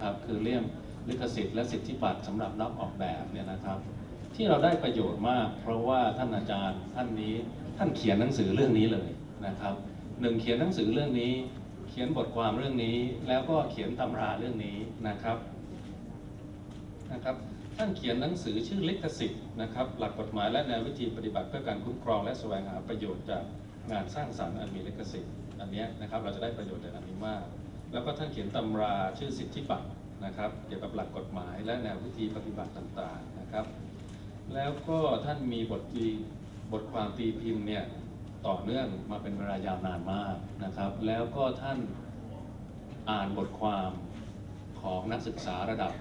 ครับคือเรื่องลิขสิทธิ์และสิทธิบัตรสำหรับนักออกแบบเนี่ยนะครับ ที่เราได้ประโยชน์มาก เพราะว่าท่านอาจารย์ท่านนี้ท่านเขียนหนังสือเรื่องนี้เลยนะครับหนึ่งเขียนหนังสือเรื่องนี้ เขียนบทความเรื่องนี้ แล้วก็เขียนตำราเรื่องนี้นะครับนะครับท่านเขียนหนังสือชื่อลิขสิทธิ์นะครับหลักกฎหมายและแนววิธีปฏิบัติเพื่อการคุ้มครองและแสวงหาประโยชน์จากงานสร้างสรรค์อันมีลิขสิทธิ์อันนี้นะครับเราจะได้ประโยชน์จากอันนี้มาก แล้วก็ท่านเขียนตำราชื่อสิทธิบัตรนะครับ เกี่ยวกับหลักกฎหมายและแนววิธีปฏิบัติต่างๆนะครับ แล้วก็ท่านมีบทตีบทความตีพิมพ์เนี่ยต่อเนื่องมาเป็นเวลายาวนานมากนะครับ แล้วก็ท่านอ่านบทความของนักศึกษาระดับ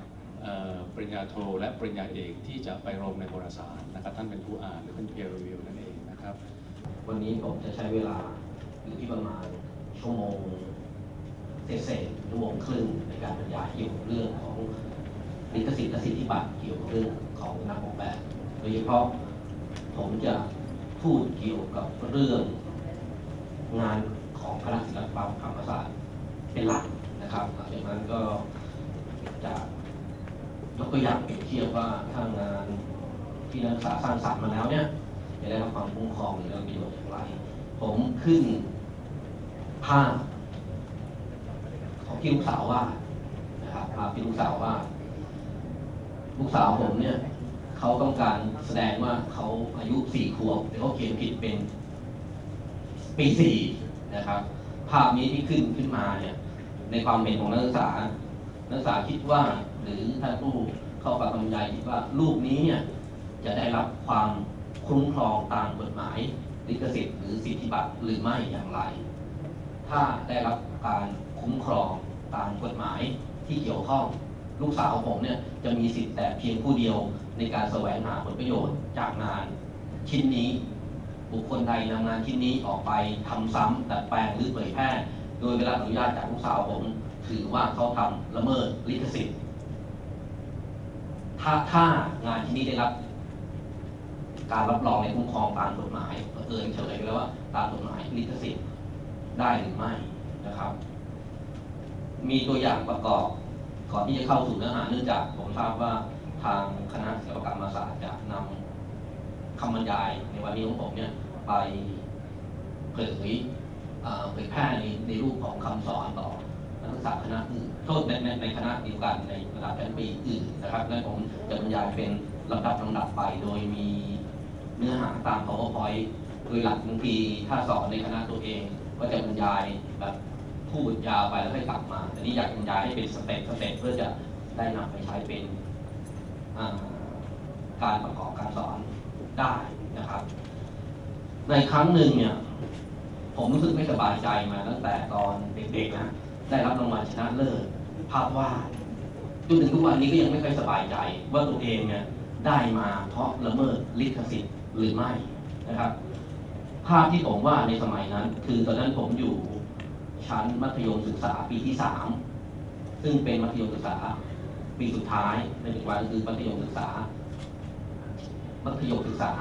ปริญญาโทและปริญญาเอกที่จะไปลงในวารสารนะครับ ท่านเป็นผู้อ่านหรือเป็น peer review นั่นเองนะครับ วันนี้ผมจะใช้เวลาอยู่ที่ประมาณชั่วโมง เศษชั่วโมงครึ่งในการบรรยายเกี่ยวกับเรื่องของลิขสิทธิ์และสิทธิบัตรเกี่ยวกับเรื่องของนักออกแบบโดยเฉพาะผมจะพูดเกี่ยวกับเรื่องงานของคณะศิลปกรรมธรรมศาสตร์เป็นหลักนะครับหลังจากนั้นก็จะยกตัวอย่างเปรียบเทียบว่าถ้างานที่นักศึกษาสร้างสรรค์มาแล้วเนี่ยจะได้รับความคุ้มครองหรือได้ประโยชน์อย่างไร ผมขึ้นภาพ ที่ลูกสาวว่านะครับภาพที่ลูกสาวว่า ลูกสาวผมเนี่ยเขาต้องการแสดงว่าเขาอายุสี่ขวบแต่เขาเขียนผิดเป็นปีสี่นะครับ ภาพนี้ที่ขึ้นขึ้นมาเนี่ย ในความเห็นของนักศึกษา นักศึกษาคิดว่า หรือท่านผู้เข้าฟังคำบรรยายคิดว่ารูปนี้เนี่ยจะได้รับความคุ้มครองตามกฎหมายลิขสิทธิ์หรือสิทธิบัตรหรือไม่อย่างไร ถ้าได้รับการ คุ้มครองตามกฎหมายที่เกี่ยวข้อง ลูกสาวผมเนี่ยจะมีสิทธิ์แต่เพียงผู้เดียวในการแสวงหาผลประโยชน์จากงานชิ้นนี้บุคคลใดนำงานชิ้นนี้ออกไปทำซ้ำดัดแปลงหรือเผยแพร่โดยเวลาอนุญาตจากลูกสาวผม ถือว่าเขาทำละเมิดลิขสิทธิ์ ถ้าถ้างานชิ้นนี้ได้รับ การรับรองในคุ้มครองตามกฎหมายเอิญเฉลยไปแล้วว่าตามกฎหมายลิขสิทธิ์ได้หรือไม่นะครับ มีตัวอย่างประกอบ ก่อนที่จะเข้าสู่เนื้อหาเนื่องจากผมทราบว่าทางคณะศิลปกรรมศาสตร์จะนำคำบรรยายในวันนี้ของผมเนี่ยไปเผยเผยแพร่ในในรูปของคำสอนต่อนักศึกษาคณะอื่นโทษในในคณะเดียวกันในระดับชั้นปีอื่นนะครับและผมจะบรรยายเป็นลำดับลำดับไป โดยมีเนื้อหาตาม powerpoint โดยหลักบางทีถ้าสอนในคณะตัวเอง ก็จะบรรยายแบบ พูดยาวไปแล้วค่อยกลับมา แต่นี่อยากบรรยายให้เป็นสเต็ปสเต็ปเพื่อจะได้นำไปใช้เป็นการประกอบการสอนได้นะครับ ในครั้งหนึ่งเนี่ย ผมรู้สึกไม่สบายใจมาตั้งแต่ตอนเด็กๆนะ ได้รับรางวัลชนะเลิศภาพวาดจนถึงทุกวันนี้ก็ยังไม่เคยสบายใจ ว่าตัวเองเนี่ยได้มาเพราะละเมิดลิขสิทธิ์หรือไม่นะครับ ภาพที่ผมวาดในสมัยนั้น คือตอนนั้นผมอยู่ ชั้นมัธยมศึกษาปีที่สามซึ่งเป็นมัธยมศึกษาปีสุดท้ายในปัจจุบันคือมัธยมศึกษา มัธยมศึกษา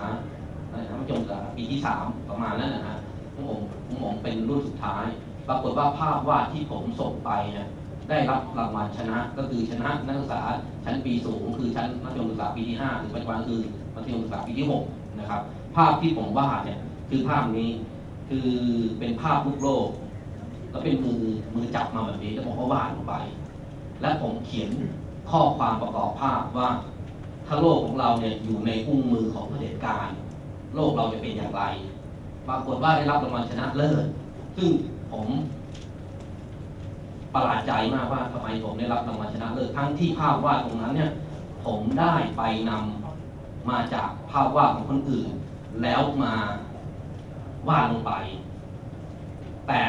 นะครับมัธยมศึกษาปีที่สามประมาณนั้นนะฮะของผมองผมเป็นรุ่นสุดท้าย ปรากฏว่าภาพวาดที่ผมส่งไปเนี่ยได้รับรางวัลชนะก็คือชนะนักศึกษาชั้นปีสูงคือชั้นมัธยมศึกษาปีที่ห้าหรือปัจจุบันคือมัธยมศึกษาปีที่หกนะครับ ภาพที่ผมวาดเนี่ยคือภาพนี้คือเป็นภาพลูกโลก แล้วเป็นมือมือจับมาแบบนี้แล้วผมก็วาดลงไป และผมเขียนข้อความประกอบภาพว่า ถ้าโลกของเราเนี่ยอยู่ในอุ้งมือของเผด็จการ โลกเราจะเป็นอย่างไรปรากฏว่าได้รับรางวัลชนะเลิศซึ่งผมประหลาดใจมากว่าทำไมผมได้รับรางวัลชนะเลิศทั้งที่ภาพวาดตรงนั้นเนี่ยผมได้ไปนำมาจากภาพวาดของคนอื่น แล้วมาวาดลงไป แต่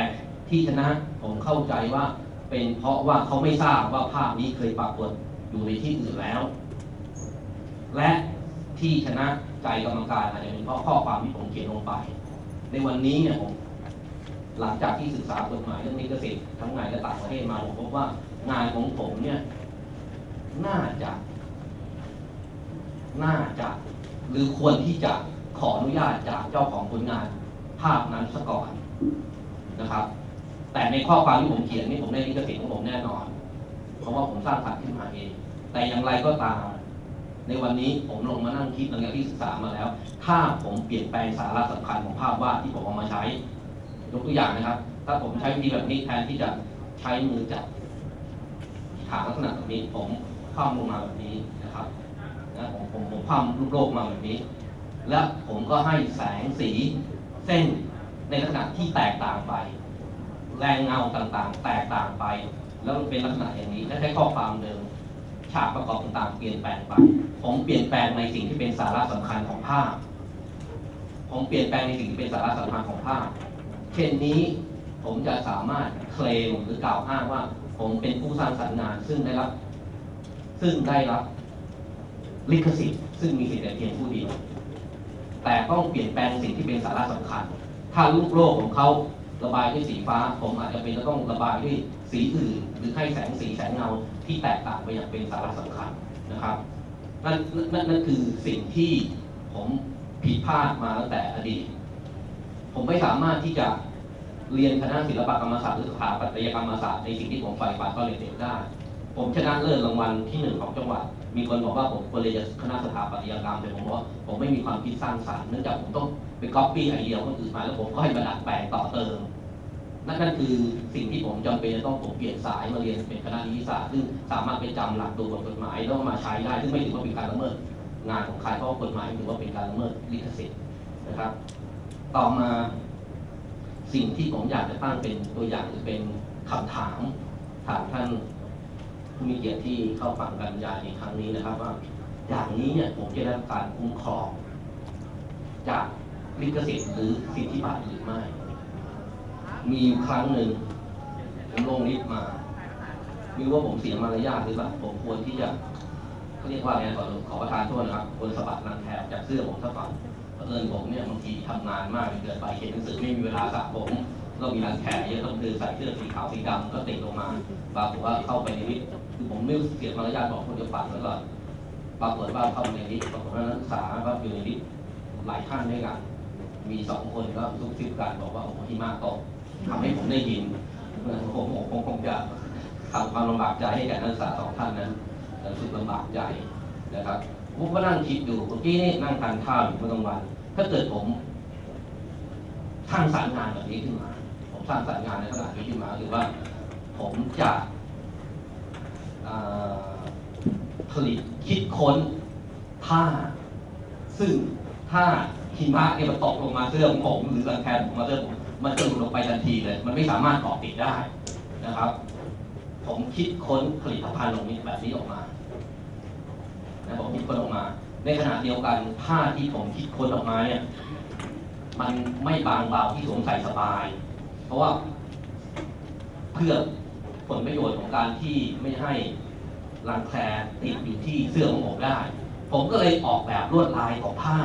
ที่ชนะผมเข้าใจว่าเป็นเพราะว่าเขาไม่ทราบว่าภาพนี้เคยปรากฏอยู่ในที่อื่นแล้ว และที่ชนะใจกรรมการอาจจะเป็นเพราะข้อความที่ผมเขียนลงไป ในวันนี้เนี่ยผมหลังจากที่ศึกษากฎหมายเรื่องลิขสิทธิ์ทั้งในและต่างประเทศมาผมพบว่างานของผมเนี่ยน่าจะ น่าจะ หรือควรที่จะขออนุญาตจากเจ้าของผลงาน ภาพนั้นซะก่อนนะครับ แต่ในข้อความที่ผมเขียนนี่ผมได้ลิขสิทธิ์ของผมแน่นอน เพราะว่าผมสร้างสรรค์ขึ้นมาเอง แต่อย่างไรก็ตาม ในวันนี้ผมลงมานั่งคิดหลังจากที่ศึกษามาแล้ว ถ้าผมเปลี่ยนแปลงสาระสำคัญของภาพวาดที่ผมเอามาใช้ ยกตัวอย่างนะครับ ถ้าผมใช้วิธีแบบนี้แทนที่จะใช้มือจับฐานลักษณะแบบนี้ผมคว่ำลงมาแบบนี้นะครับนะผมผมผมคว่ำรูปโลกมาแบบนี้ และผมก็ให้แสงสีเส้นในลักษณะที่แตกต่างไป แรงเงาต่างๆ แตกต่างไป แล้วมันเป็นลักษณะอย่างนี้และใช้ข้อความเดิม ฉากประกอบต่างๆ เปลี่ยนแปลงไป ผมเปลี่ยนแปลงในสิ่งที่เป็นสาระสำคัญของภาพ ผมเปลี่ยนแปลงในสิ่งที่เป็นสาระสำคัญของภาพ เช่นนี้ผมจะสามารถเคลมหรือกล่าวอ้างว่า ผมเป็นผู้สร้างสรรค์งานซึ่งได้รับ ซึ่งได้รับลิขสิทธิ์ซึ่งมีสิทธิ์แต่เพียงผู้เดียวแต่ต้องเปลี่ยนแปลงสิ่งที่เป็นสาระสำคัญ ถ้าลูกโลกของเขา ระบายด้วยสีฟ้า ผมอาจจะเป็นจะต้องระบายด้วยสีอื่น หรือให้แสงสีแสงเงาที่แตกต่างไปอย่างเป็นสาระสำคัญนะครับนั่นนั่นนั่นคือสิ่งที่ผมผิดพลาดมาตั้งแต่อดีต ผมไม่สามารถที่จะเรียนคณะศิลปกรรมศาสตร์หรือสถาปัตยกรรมศาสตร์ในสิ่งที่ผมใฝ่ฝันตอนเด็กๆได้ ผมชนะเลิศรางวัลที่หนึ่งของจังหวัด มีคนบอกว่าผมควรเรียนคณะสถาปัตยกรรมแต่ผมบอกว่าผมไม่มีความคิดสร้างสรรค์เนื่องจากผมต้องไปก๊อปปี้ไอเดียคนอื่นมาแล้วผมก็ให้มาดัดแปลงต่อเติมนั่นนั่นคือสิ่งที่ผมจำเป็นจะต้องผมเปลี่ยนสายมาเรียนเป็นคณะนิติศาสตร์ซึ่งสามารถไปจำหลักตัวบทกฎหมายแล้วมาใช้ได้ ซึ่งไม่ถือว่าเป็นการละเมิดงานของใครเพราะกฎหมายถือว่าเป็นการละเมิดลิขสิทธิ์นะครับ ต่อมาสิ่งที่ผมอยากจะตั้งเป็นตัวอย่างหรือเป็นคำถามถามท่าน ผู้มีเกียรติที่เข้าฟังการบรรยายในครั้งนี้นะครับว่าอย่างนี้เนี่ยผมจะได้รับการคุ้มครอง จากลิขสิทธิ์หรือสิทธิบัตรหรือไม่ มีครั้งหนึ่งผมลงลิฟต์มาม่รู้ว่าผมเสียมารยาทหรือเปล่าผมควรที่จะเขาเรียกว่าอะไรขอขอประทานโทษนะครับควรสะบัดรังแคจากเสื้อผมสักฝั่งเอิญผมเนี่ยบางทีทำงานมากเกินไปเขียนหนังสือไม่มีเวลาสระผม ก็มีรังแคเยอะต้องเดินใส่เสื้อสีขาวสีดำก็ติดลงมาปรากฏว่าเข้าไปในลิฟต์คือผมไม่รู้เสียมารยาทบอกคนจะปัดแล้วก็ปรากฏว่าเข้าไปในลิฟต์ปรากฏว่านักศึกษาก็อยู่ในลิฟต์หลายท่านด้วยกัน มีสองคนก็ซุบซิบกันบอกว่าโอ้โหหิมะตกทำให้ผมได้ยินผมผมคงจะทำความลำบากใจให้แก่นักศึกษาสองท่านนั้นรู้สึกลำบากใจนะครับผมก็นั่งคิดอยู่เมื่อกี้นี่นั่งทานข้าวอยู่เมื่อกลางวัน ถ้าเกิดผมสร้งสรรงานแบบนี้ขึ้นมา สร้างสรรงานในขนาดนี้ขึ้นมาคือว่า ผมจะผลิตคิดค้นผ้า ซึ่งถ้าหิมะเนี่ยมันตกลงมาเสื้อของผมหรือรังแคผมมาเสื้อผมมันจะหลุดลงไปทันทีเลย มันไม่สามารถเกาะติดได้นะครับ ผมคิดค้นผลิตภัณฑ์ลงนี้แบบนี้ออกมานะผมคิดค้นออกมา ในขณะเดียวกันผ้าที่ผมคิดค้นออกมาเนี่ย มันไม่บางเบาที่สวมใส่สบาย เพราะว่าเพื่อผลประโยชน์ของการที่ไม่ให้รังแคติดอยู่ที่เสื้อของผมได้ ผมก็เลยออกแบบลวดลายของผ้า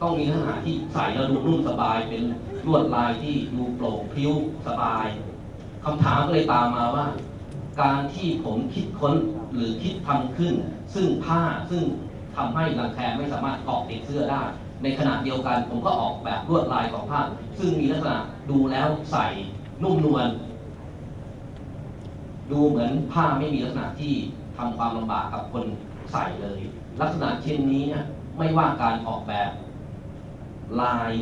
ต้องมีลักษณะที่ใส่แล้วดูนุ่มสบายเป็นลวดลายที่ดูโปร่งพิ้วสบายคำถามก็เลยตามมาว่า การที่ผมคิดค้นหรือคิดทำขึ้น ซึ่งผ้าซึ่งทำให้รังแคไม่สามารถเกาะติดเสื้อได้ ในขณะเดียวกันผมก็ออกแบบลวดลายของผ้าซึ่งมีลักษณะดูแล้วใส่นุ่มนวลดูเหมือนผ้าไม่มีลักษณะที่ทำความลำบากกับคนใส่เลย ลักษณะเช่นนี้นี่ยไม่ว่าการออกแบบ ลาย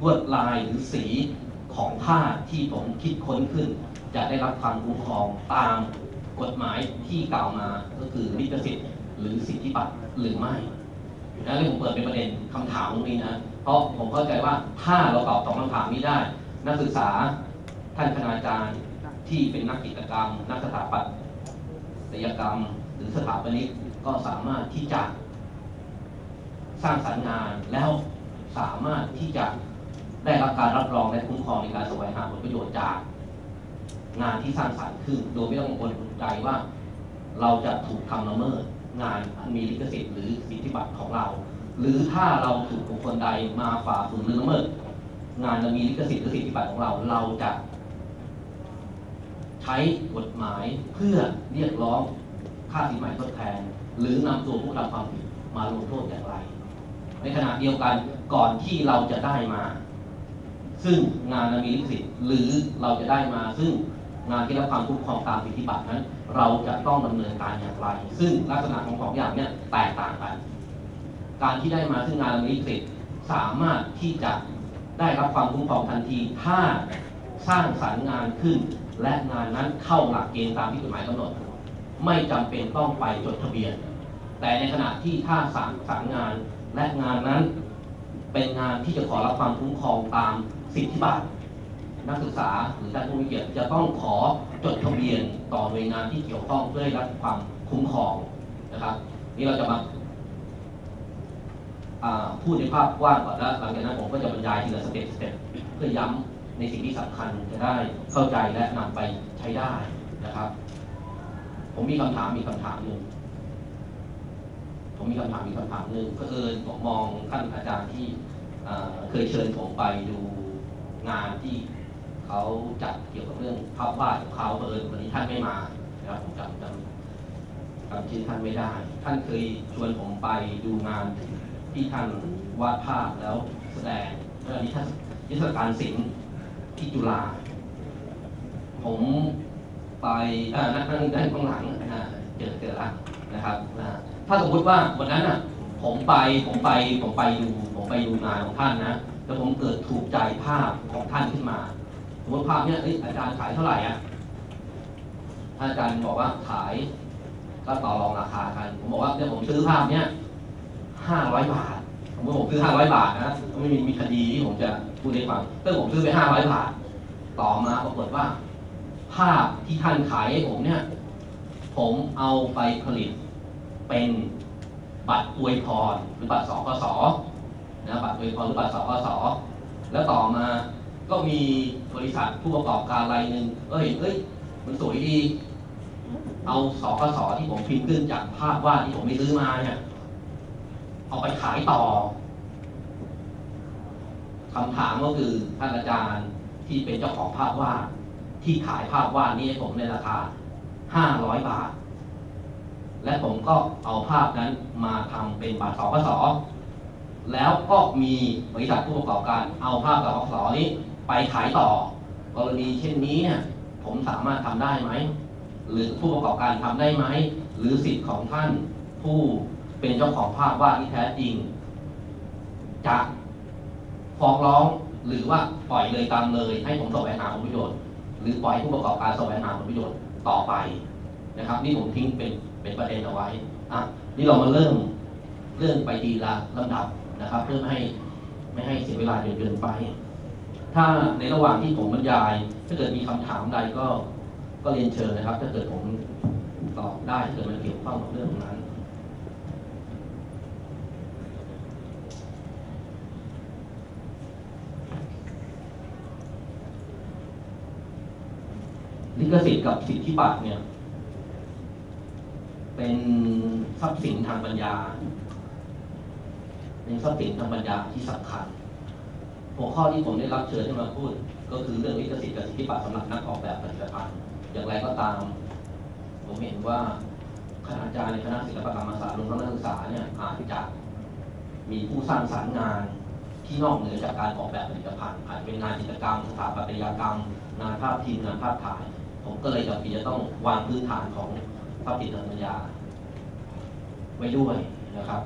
ลวดลายหรือสีของผ้าที่ผมคิดค้นขึ้น จะได้รับความคุ้มครองตามกฎหมายที่กล่าวมาก็คือลิขสิทธิ์หรือสิทธิบัตรหรือไม่ นะที่ผมเปิดเป็นประเด็นคำถามตรงนี้นะเพราะผมเข้าใจว่าถ้าเราตอบสองคำถามนี้ได้ นักศึกษาท่านคณาจารย์ที่เป็นนักกิจกรรม นักสถาปัตยกรรม หรือสถาปนิกก็สามารถที่จะสร้างสรรค์งานแล้วสามารถที่จะได้รับการรับรองและคุ้มครองในการแสวงหาผลประโยชน์จาก งานที่สร้างสรรค์ขึ้นโดยไม่ต้องกังวลใจว่า เราจะถูกทำละเมิด งานอันมีลิขสิทธิ์หรือสิทธิบัตรของเรา หรือถ้าเราถูกบุคคลใดมาฝ่าฝืนหรือละเมิดงานอันมีลิขสิทธิ์หรือสิทธิบัตรของเรา เราจะใช้กฎหมายเพื่อเรียกร้องค่าสินใหม่ทดแทน หรือนำตัวผู้กระทำความผิดมาลงโทษอย่างไร ในขณะเดียวกันก่อนที่เราจะได้มา ซึ่งงานมีลิขสิทธิ์หรือเราจะได้มาซึ่ง งานที่รับความคุ้มครองตามสิทธิบัตรนั้น เราจะต้องดำเนินการอย่างไร ซึ่งลักษณะของของอย่างเนี้ยแตกต่างกัน การที่ได้มาซึ่งงานลิขสิทธิ์สามารถที่จะได้รับความคุ้มครองทันที ถ้าสร้างสรรค์งานขึ้น และงานนั้นเข้าหลักเกณฑ์ตามที่กฎหมายกำหนด ไม่จำเป็นต้องไปจดทะเบียน แต่ในขณะที่ถ้าสร้างสรรค์งานและงานนั้น เป็นงานที่จะขอรับความคุ้มครองตามสิทธิบัตร นักศึกษาหรือท่านผู้มีเกียรติจะต้องขอจดทะเบียนต่อหน่วยงานที่เกี่ยวข้องเพื่อให้รับความคุ้มครองนะครับ นี่เราจะมาาพูดในภาพกว้างก่อนแล้วหลังจากนั้นผมก็จะบรรยายทีละสเต็ปสเต็ปเพื่อย้ำในสิ่งที่สำคัญจะได้เข้าใจและนำไปใช้ได้นะครับ ผมมีคำถามมีกคำถามหนึ่งผมมีคำถามมีกคำถามหนึ่งก็เอิญผมมองท่านอาจารย์ที่เคยเชิญผมไปดูงานที่ เขาจัดเกี่ยวกับเรื่องภาพวาดของเขาเอิญวันนี้ท่านไม่มานะครับผมจำจำจำชื่อท่านไม่ได้ ท่านเคยชวนผมไปดูงานที่ท่านวาดภาพแล้วแสดงเรื่องนิทรรศนิทรรศการศิลป์ที่จุฬาผมไปอ่อนั่งนั่งนั่งข้างหลังเจอเจอละนะครับถ้าสมมติว่าวันนั้นอะผมไปผมไปผมไปดูผมไปดูงานของท่านนะแล้วผมเกิดถูกใจภาพของท่านขึ้นมา มติภาพเนี้ยเอ้ยอาจารย์ขายเท่าไหร่อะถ้าอาจารย์บอกว่าขายก็ต่อรองราคากัน ผมบอกว่าเนี่ยผมซื้อภาพเนี้ยห้าร้อยบาทผมว่าผมซื้อห้าร้อยบาทนะไม่มีมีคดีที่ผมจะพูดให้ฟังแต่ผมซื้อไปห้าร้อยบาท ต่อมาปรากฏว่า ภาพที่ท่านขายให้ผมเนี่ย ผมเอาไปผลิตเป็นบัตรอวยพรหรือบัตรสกสนะบัตรอวยพรหรือบัตรสกสแล้วต่อมา ก็มีบริษัทผู้ประกอบการรายหนึ่งเอ้ยเอ้ย มันสวยดี เอาสกสที่ผมพิมพ์ขึ้นจากภาพวาดที่ผมไม่ซื้อมาเนี่ย เอาไปขายต่อคำถามก็คือท่านอาจารย์ที่เป็นเจ้าของภาพวาดที่ขายภาพวาดนี้ให้ผมในราคาห้าร้อยบาท และผมก็เอาภาพนั้นมาทำเป็นบัตรสกสแล้วก็มีบริษัทผู้ประกอบการเอาภาพสกสนี้ ไปขายต่อกรณีเช่นนี้เนี่ยผมสามารถทำได้ไหม หรือผู้ประกอบการทำได้ไหม หรือสิทธิ์ของท่านผู้เป็นเจ้าของภาพวาดที่แท้จริง จะฟ้องร้องหรือว่าปล่อยเลยตามเลย ให้ผมแสวงหาผลประโยชน์ หรือปล่อยผู้ประกอบการแสวงหาผลประโยชน์ต่อไปนะครับ นี่ผมทิ้งเป็นเป็นประเด็นเอาไว้อะนี่เรามาเริ่มเรื่องไปทีละลำดับนะครับ เพื่อไม่ให้ไม่ให้เสียเวลาจนเกินไป ถ้าในระหว่างที่ผมบรรยาย ถ้าเกิดมีคำถามใดก็ก็เรียนเชิญนะครับ ถ้าเกิดผมตอบได้ถ้าเกิดมันเกี่ยวข้องกับเรื่องนั้น ลิขสิทธิ์กับสิทธิบัตรเนี่ย เป็นทรัพย์สินทางปัญญา เป็นทรัพย์สินทางปัญญาที่สำคัญ หัวข้อที่ผมได้รับเชิญให้มาพูด ก็คือเรื่องลิขสิทธิ์กับสิทธิบัตรสำหรับนักออกแบบผลิตภัณฑ์อย่างไรก็ตาม ผมเห็นว่าคณาจารย์ในคณะศิลปกรรมศาสตร์รวมทั้งนักศึกษาเนี่ยอาจจะมีผู้สร้างสรรค์งานที่นอกเหนือจากการออกแบบผลิตภัณฑ์อาจจะเป็นงานจิตรกรรมสถาปัตยกรรม งานภาพพิมพ์งานภาพถ่าย ผมก็เลยจำเป็นจะต้องวางพื้นฐานของทรัพย์สินทางปัญญาไว้ด้วยนะครับ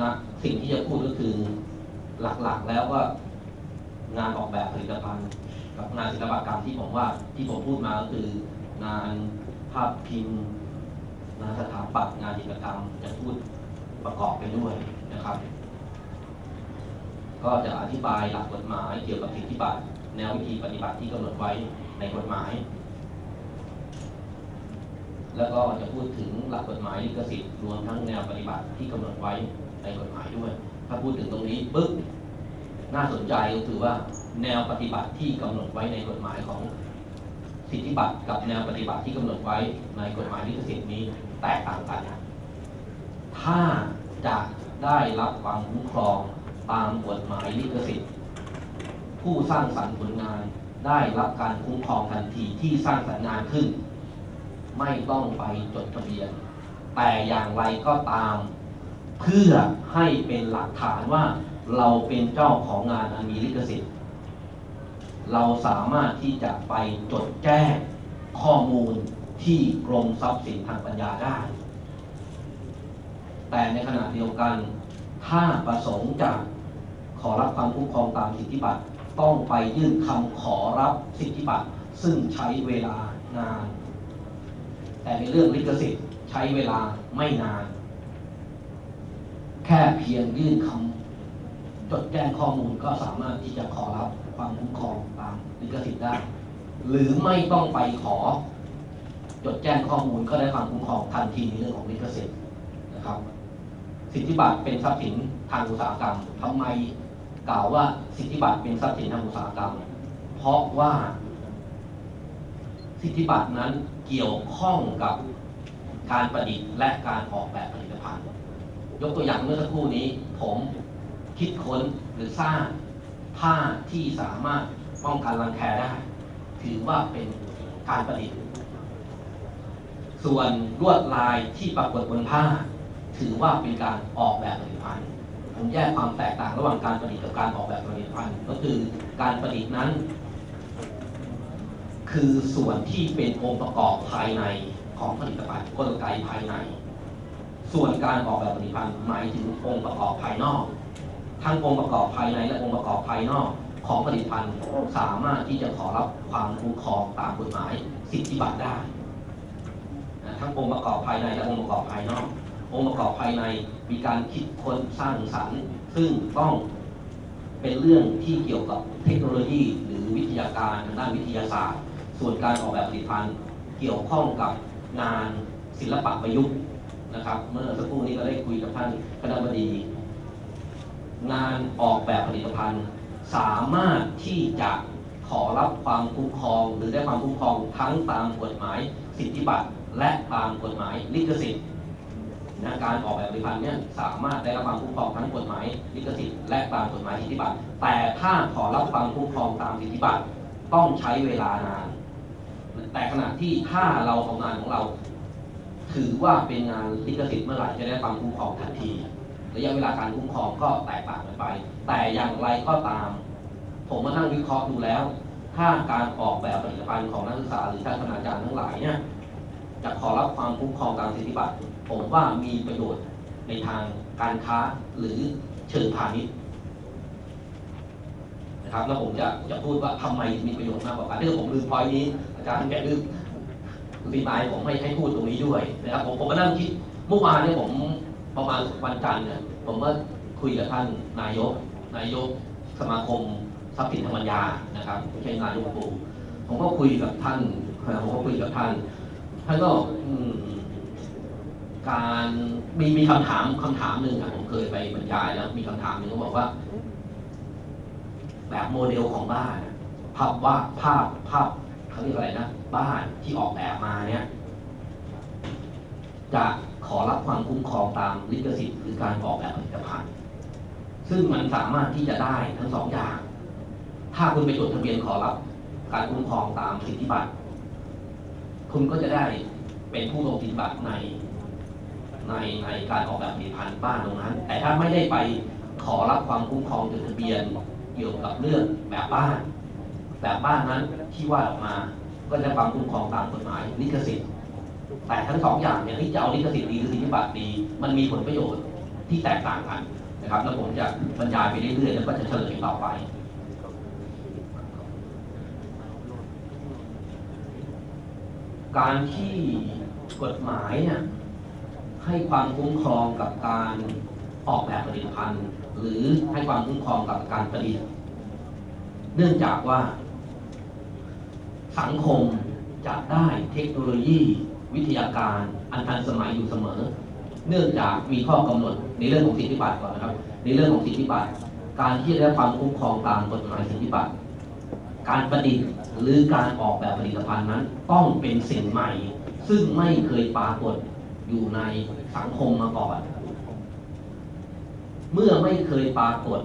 นะสิ่งที่จะพูดก็คือหลักๆแล้วก็ งานออกแบบผลิตภัณฑ์กับงานศิลปกรรมที่ผมว่าที่ผมพูดมาก็คืองานภาพพิมพ์งานสถาปัตย์งานจิตรกรรมจะพูดประกอบไปด้วยนะครับ ก็จะอธิบายหลักกฎหมายเกี่ยวกับสิทธิบัตรแนววิธีปฏิบัติที่กำหนดไว้ในกฎหมาย แล้วก็จะพูดถึงหลักกฎหมายลิขสิทธิ์รวมทั้งแนวปฏิบัติที่กำหนดไว้ในกฎหมายด้วย ถ้าพูดถึงตรงนี้ปึ๊บ น่าสนใจก็คือว่าแนวปฏิบัติที่กำหนดไว้ในกฎหมายของสิทธิบัตรกับแนวปฏิบัติที่กำหนดไว้ในกฎหมายลิขสิทธิ์นี้แตกต่างกัน ถ้าจะได้รับความคุ้มครองตามกฎหมายลิขสิทธิ์ ผู้สร้างสรรค์ผลงานได้รับการคุ้มครองทันทีที่สร้างสรรค์งานขึ้น ไม่ต้องไปจดทะเบียน แต่อย่างไรก็ตาม เพื่อให้เป็นหลักฐานว่า เราเป็นเจ้าของงานอันมีลิขสิทธิ์ เราสามารถที่จะไปจดแจ้งข้อมูลที่กรมทรัพย์สินทางปัญญาได้ แต่ในขณะเดียวกัน ถ้าประสงค์จะขอรับความคุ้มครองตามสิทธิบัตรต้องไปยื่นคำขอรับสิทธิบัตรซึ่งใช้เวลานาน แต่ในเรื่องลิขสิทธิ์ใช้เวลาไม่นาน แค่เพียงยื่นคำ จดแจ้งข้อมูลก็สามารถที่จะขอรับความคุ้มครองตามลิขสิทธิ์ได้ หรือไม่ต้องไปขอ จดแจ้งข้อมูลก็ได้ความคุ้มครองทันทีในเรื่องของลิขสิทธิ์นะครับ สิทธิบัตรเป็นทรัพย์สินทางอุตสาหกรรมทำไมกล่าวว่าสิทธิบัตรเป็นทรัพย์สินทางอุตสาหกรรม เพราะว่า สิทธิบัตรนั้นเกี่ยวข้องกับการประดิษฐ์และการออกแบบผลิตภัณฑ์ ยกตัวอย่างเมื่อสักครู่นี้ผม คิดค้นหรือสร้างผ้าที่สามารถป้องกันรังแคได้ ถือว่าเป็นการประดิษฐ์ ส่วนลวดลายที่ปรากฏบนผ้า ถือว่าเป็นการออกแบบผลิตภัณฑ์ผมแยกความแตกต่างระหว่างการประดิษฐ์กับการออกแบบผลิตภัณฑ์ก็คือการประดิษฐ์นั้น คือส่วนที่เป็นองค์ประกอบภายในของผลิตภัณฑ์กลไกภายใน ส่วนการออกแบบผลิตภัณฑ์หมายถึงองค์ประกอบภายนอก ทั้งองค์ประกอบภายในและองค์ประกอบภายนอกของผลิตภัณฑ์สามารถที่จะขอรับความคุ้มครองตามกฎหมายสิทธิบัตรได้ทั้งองค์ประกอบภายในและองค์ประกอบภายนอก องค์ประกอบภายในมีการคิดค้นสร้างสรรค์ซึ่งต้องเป็นเรื่องที่เกี่ยวกับเทคโนโลยี หรือวิทยาการทางด้านวิทยาศาสตร์ ส่วนการออกแบบผลิตภัณฑ์เกี่ยวข้องกับงานศิลปะประยุกต์นะครับ เมื่อสักครู่นี้ก็ได้คุยกับท่านคณะบดี งานออกแบบผลิตภัณฑ์ สามารถที่จะขอรับความคุ้มครอง หรือได้ความคุ้มครองทั้งตามกฎหมายสิทธิบัตรและตามกฎหมายลิขสิทธิ์นะการออกแบบผลิตภัณฑ์เนี่ยสามารถได้รับความคุ้มครองทั้งกฎหมายลิขสิทธิ์และตามกฎหมายสิทธิบัตรแต่ถ้าขอรับความคุ้มครองตามสิทธิบัตรต้องใช้เวลานาน แต่ขณะที่ถ้าเราเอางานของเรา ถือว่าเป็นงานลิขสิทธิ์เมื่อไหร่จะได้ความคุ้มครองทันที ระยะเวลาการคุ้มครองก็แตกต่างกันไป แต่อย่างไรก็ตาม ผมมานั่งวิเคราะห์ดูแล้ว ถ้าการออกแบบผลิตภัณฑ์ของนักศึกษาหรือท่านคณาจารย์ทั้งหลายเนี่ยจะขอรับความคุ้มครองตามสิทธิบัตรผมว่ามีประโยชน์ในทางการค้าหรือเชิงพาณิชย์นะครับแล้วผมจะจะพูดว่าทำไมมีประโยชน์มากกว่ากันถ้าผมลืมพอยนี้ อาจารย์แกลืมรีมายผมไม่ให้พูดตรงนี้ด้วยนะครับผมผมก็นั่งคิดเมื่อวานเนี่ยผม ประมาณวันจันทร์เนี่ยผมก็คุยกับท่านนายก นายกสมาคมทรัพย์สินทางปัญญานะครับไม่ใช่นายกปูผมก็คุยกับท่านผมก็คุยกับท่านท่านก็อืมการมีมีคำถามคำถามหนึ่งอะผมเคยไปบรรยายแล้ว มีคำถามหนึ่งเขาบอกว่า แบบโมเดลของบ้านภาพว่าภาพภาพเขาเรียกอะไรนะ บ้านที่ออกแบบมาเนี่ยจะ ขอรับความคุ้มครองตามลิขสิทธิ์หรือการออกแบบผลิตภัณฑ์ ซึ่งมันสามารถที่จะได้ทั้งสองอย่าง ถ้าคุณไปจดทะเบียนขอรับการคุ้มครองตามสิทธิบัตร คุณก็จะได้เป็นผู้ลงสิทธิบัตรในในในการออกแบบผลิตภัณฑ์บ้านตรงนั้น แต่ถ้าไม่ได้ไปขอรับความคุ้มครองจดทะเบียนเกี่ยวกับเรื่องแบบบ้าน แบบบ้านนั้นที่วาดออกมาก็จะความคุ้มครองตามกฎหมายลิขสิทธิ์ แต่ทั้งสองอย่างเนี่ยที่จะเอาลิขสิทธิ์ดีหรือสิทธิบัตรดี มันมีผลประโยชน์ที่แตกต่างกันนะครับ แล้วผมจะบรรยายไปเรื่อยๆแล้วก็จะเฉลยต่อไปการที่กฎหมายเนี่ยให้ความคุ้มครองกับการออกแบบผลิตภัณฑ์ หรือให้ความคุ้มครองกับการผลิต เนื่องจากว่า สังคมจะได้เทคโนโลยี วิทยาการอันทันสมัยอยู่เสมอ เนื่องจากมีข้อกำหนดในเรื่องของสิทธิบัตรก่อนนะครับ ในเรื่องของสิทธิบัตรการที่ได้ความคุ้มครองตามกฎหมายสิทธิบัตรการประดิษฐ์หรือการออกแบบผลิตภัณฑ์นั้น ต้องเป็นสิ่งใหม่ ซึ่งไม่เคยปรากฏอยู่ในสังคมมาก่อน เมื่อไม่เคยปรากฏ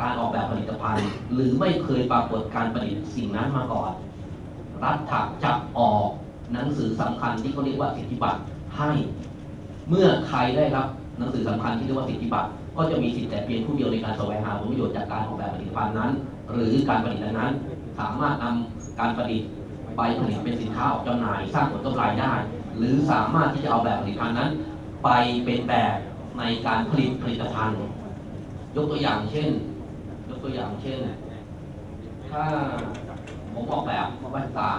การออกแบบผลิตภัณฑ์ หรือไม่เคยปรากฏการประดิษฐ์สิ่งนั้นมาก่อน รัฐจะออก หนังสือสำคัญที่เขาเรียกว่าสิทธิบัตรให้ เมื่อใครได้รับหนังสือสำคัญที่เรียกว่าสิทธิบัตรก็จะมีสิทธิแต่เพียงผู้เดียวในการแสวงหาผลประโยชน์จากการออกแบบผลิตภัณฑ์นั้น หรือการผลิตนั้น สามารถนำการประดิษฐ์ไปผลิตเป็นสินค้าออกจำหน่ายสร้างผลกำไรได้ หรือสามารถที่จะเอาแบบผลิตภัณฑ์นั้น ไปเป็นแบบในการผลิตผลิตภัณฑ์ ยกตัวอย่างเช่น ยกตัวอย่างเช่น ถ้าผมออกแบบแว่นตา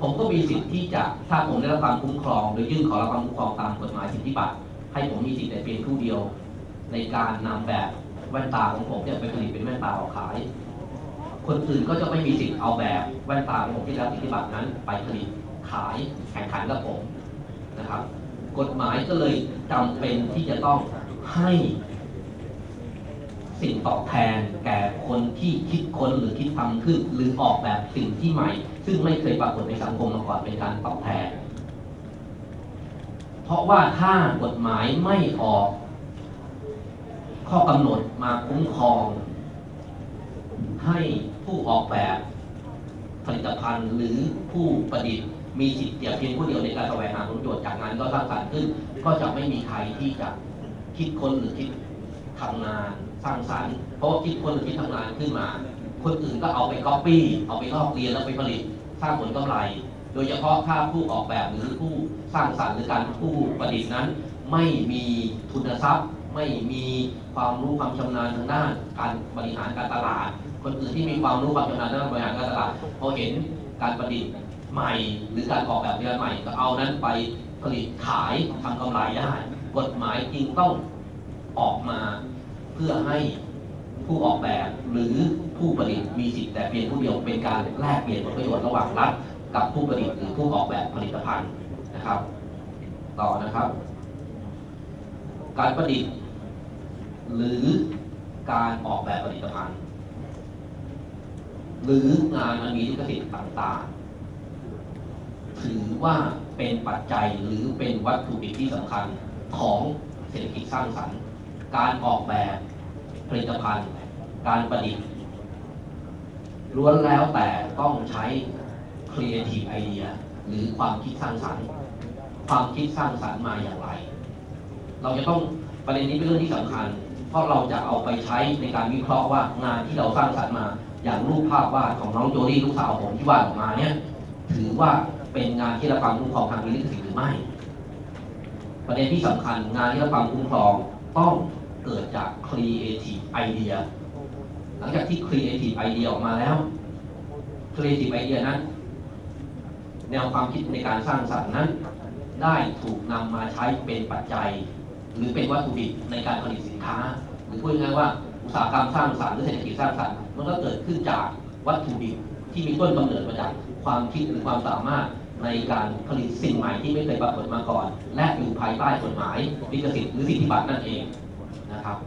ผมก็มีสิทธิ์ที่จะถ้าผมได้รับความคุ้มครองหรือยื่นขอรับความคุ้มครองตามกฎหมายสิทธิบัตรให้ผมมีสิทธิ์แต่เพียงผู้เดียว ในการนำแบบแว่นตาของผมเนี่ยไปผลิตเป็นแว่นตาออกขาย คนอื่นก็จะไม่มีสิทธิ์เอาแบบแว่นตาของผมที่ได้รับสิทธิบัตรนั้น ไปผลิตขายแข่งขันกับผมนะครับ กฎหมายก็เลยจำเป็นที่จะต้องให้ สิ่งตอบแทนแก่คนที่คิดค้นหรือคิดทำขึ้นหรือออกแบบสิ่งที่ใหม่ ซึ่งไม่เคยปรากฏในสังคมมาก่อนเป็นการตอบแทน เพราะว่าถ้ากฎหมายไม่ออก ข้อกำหนดมาคุ้มครอง ให้ผู้ออกแบบผลิตภัณฑ์หรือผู้ประดิษฐ์มีสิทธิ์เดียวเพียงผู้เดียวในการแสวงหาผลประโยชน์จากงานก็สร้างสรรค์ขึ้น ก็จะไม่มีใครที่จะคิดค้นหรือคิดทำงาน สร้างสรรค์เพราะว่าคิดคนหรือคิดทำงานขึ้นมา คนอื่นก็เอาไปก๊อปปี้เอาไปลอกเรียนแล้วไปผลิตสร้างผลกำไร โดยเฉพาะถ้าผู้ออกแบบหรือผู้สร้างสรรค์หรือการผู้ประดิษฐ์นั้น ไม่มีทุนทรัพย์ ไม่มีความรู้ความชำนาญทางด้าน การบริหารการตลาด คนอื่นที่มีความรู้ความชำนาญด้านบริหารการตลาดพอเห็นการประดิษฐ์ใหม่ หรือการออกแบบเรือนใหม่ก็เอานั้นไปผลิตขายทำกำไรได้กฎหมายจึงต้องออกมา พื่อให้ผู้ออกแบบหรือผู้ผลิตมีสิทธิ์แต่เพียงผู้เดียวเป็นการแลกเปลี่ยนผลประโยชน์ระหว่างรัฐกับผู้ผลิตหรือผู้ออกแบบผลิตภัณฑ์นะครับ ต่อนะครับ การประดิษฐ์หรือการออกแบบผลิตภัณฑ์ หรืองานมันมีลิขสิทธิ์ต่างๆ ถือว่าเป็นปัจจัยหรือเป็นวัตถุดิบที่สำคัญของเศรษฐกิจสร้างสรรค์ การออกแบบผลิตภัณฑ์ การประดิษฐ์ล้วนแล้วแต่ต้องใช้ creative idea หรือความคิดสร้างสรรค์ ความคิดสร้างสรรค์มาอย่างไร เราจะต้องประเด็นนี้เป็นเรื่องที่สำคัญ เพราะเราจะเอาไปใช้ในการวิเคราะห์ว่างานที่เราสร้างสรรค์มา อย่างรูปภาพวาดของน้องโจลี่ลูกสาวผมที่วาดออกมาเนี่ยถือว่าเป็นงานที่รับความคุ้มครองทางลิขสิทธิ์หรือไม่ ประเด็นที่สำคัญงานที่รับความคุ้มครองต้อง เกิดจาก creative idea หลังจากที่ creative idea ออกมาแล้ว creative idea นั้น แนวความคิดในการสร้างสรรค์นั้น ได้ถูกนำมาใช้เป็นปัจจัย หรือเป็นวัตถุดิบในการผลิตสินค้า หรือพูดง่ายว่าอุตสาหกรรมสร้างสรรค์หรือเศรษฐกิจสร้างสรรค์มันก็เกิดขึ้นจากวัตถุดิบที่มีต้นกำเนิดมาจากความคิดหรือความสามารถในการผลิตสิ่งใหม่ที่ไม่เคยปรากฏมาก่อน และอยู่ภายใต้กฎหมายลิขสิทธิ์หรือสิทธิบัตรนั่นเอง นะครับ